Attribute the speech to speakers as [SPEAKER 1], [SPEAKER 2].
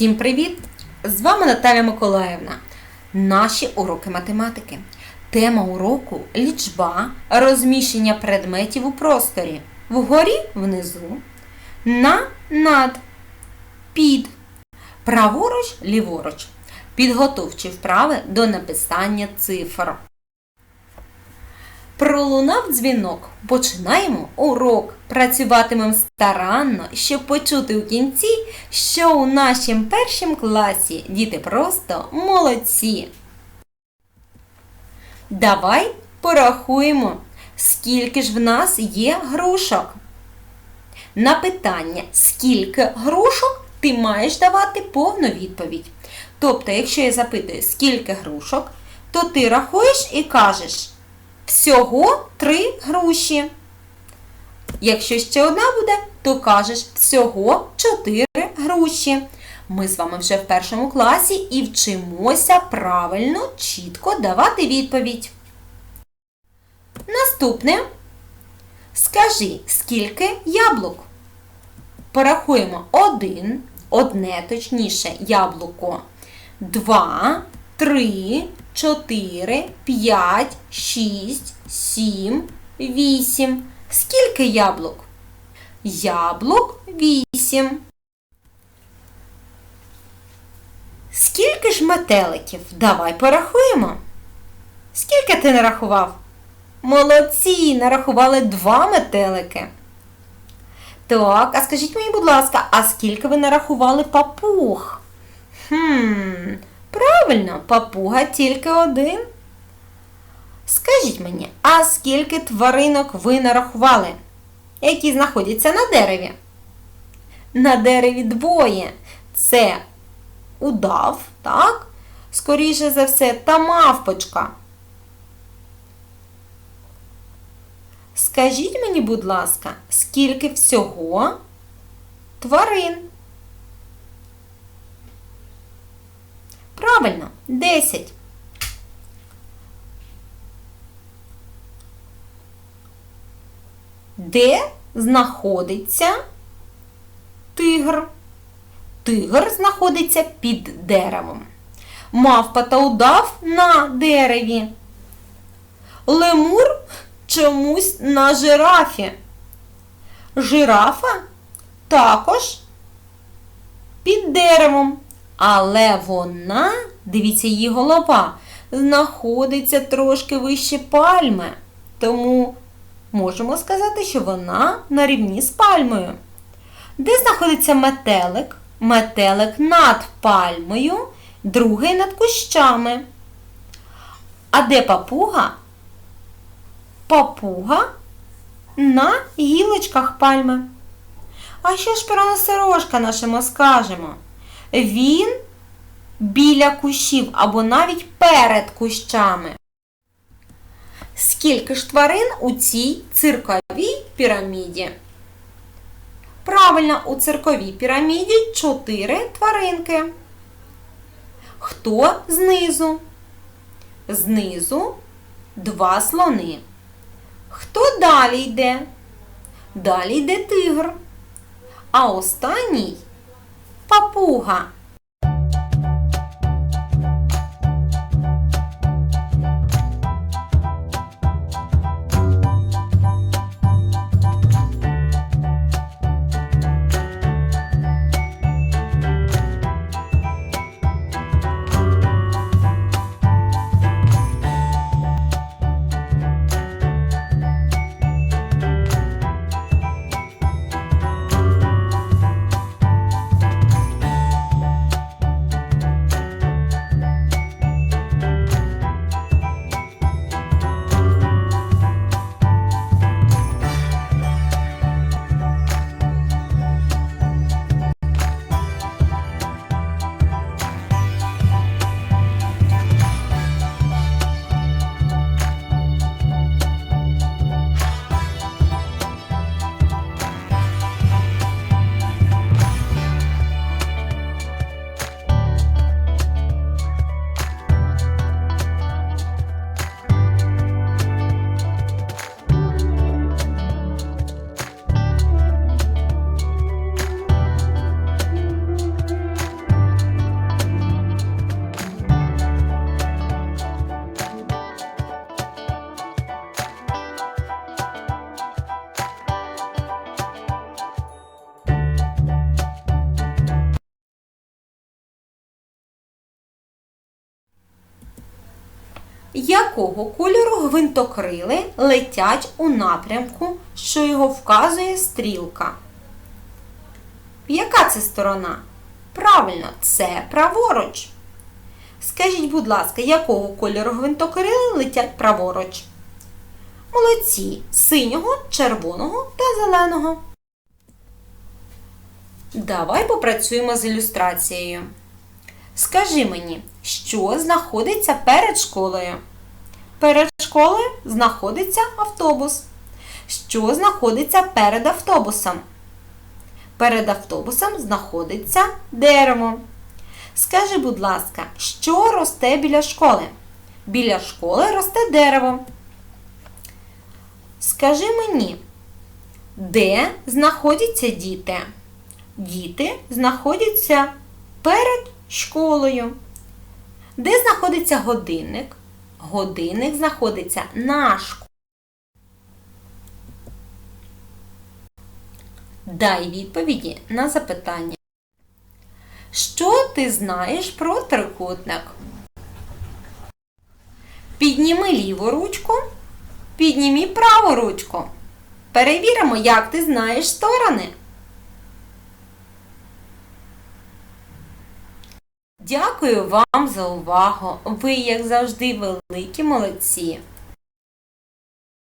[SPEAKER 1] Всім привіт! З вами Наталя Миколаївна. Наші уроки математики. Тема уроку лічба, розміщення предметів у просторі. Вгорі, внизу, на, над, під, праворуч, ліворуч. Підготовчі вправи до написання цифр. Пролунав дзвінок. Починаємо урок. Працюватимемо старанно, щоб почути у кінці, що у нашому першому класі діти просто молодці. Давай порахуємо, скільки ж в нас є грушок. На питання, скільки грушок, ти маєш давати повну відповідь. Тобто, якщо я запитую, скільки грушок, то ти рахуєш і кажеш всього три груші. Якщо ще одна буде, то кажеш всього чотири груші. Ми з вами вже в першому класі і вчимося правильно, чітко давати відповідь. Наступне. Скажи, скільки яблук? Порахуємо один, одне точніше яблуко. Два, три, чотири, п'ять, шість, сім, вісім. Скільки яблук? Яблук вісім. Скільки ж метеликів? Давай порахуємо. Скільки ти нарахував? Молодці, нарахували два метелики. Так, а скажіть мені, будь ласка, а скільки ви нарахували папуг? Хм, правильно, папуга тільки один. Скажіть мені, а скільки тваринок ви нарахували, які знаходяться на дереві? На дереві двоє. Це удав, так? Скоріше за все, та мавпочка. Скажіть мені, будь ласка, скільки всього тварин? Правильно, 10. Де знаходиться тигр? Тигр знаходиться під деревом. Мавпа та удав на дереві. Лемур чомусь на жирафі. Жирафа також під деревом. Але вона, дивіться, її голова, знаходиться трошки вище пальми. Тому можемо сказати, що вона на рівні з пальмою. Де знаходиться метелик? Метелик над пальмою, другий над кущами. А де папуга? Папуга на гілочках пальми. А що ж про носорожка нашому скажемо? Він біля кущів або навіть перед кущами. Скільки ж тварин у цій цирковій піраміді? Правильно, у цирковій піраміді чотири тваринки. Хто знизу? Знизу два слони. Хто далі йде? Далі йде тигр. А останній папуга. Якого кольору гвинтокрили летять у напрямку, що його вказує стрілка? Яка це сторона? Правильно, це праворуч. Скажіть, будь ласка, якого кольору гвинтокрили летять праворуч? Молодці синього, червоного та зеленого. Давай попрацюємо з ілюстрацією. Скажи мені, що знаходиться перед школою? Перед школою знаходиться автобус. Що знаходиться перед автобусом? Перед автобусом знаходиться дерево. Скажи, будь ласка, що росте біля школи? Біля школи росте дерево. Скажи мені, де знаходяться діти? Діти знаходяться перед школою. Де знаходиться годинник? Годинник знаходиться на школі. Дай відповіді на запитання. Що ти знаєш про трикутник? Підніми ліву ручку, підніми праву ручку. Перевіримо, як ти знаєш сторони. Дякую вам за увагу. Ви, як завжди, великі молодці.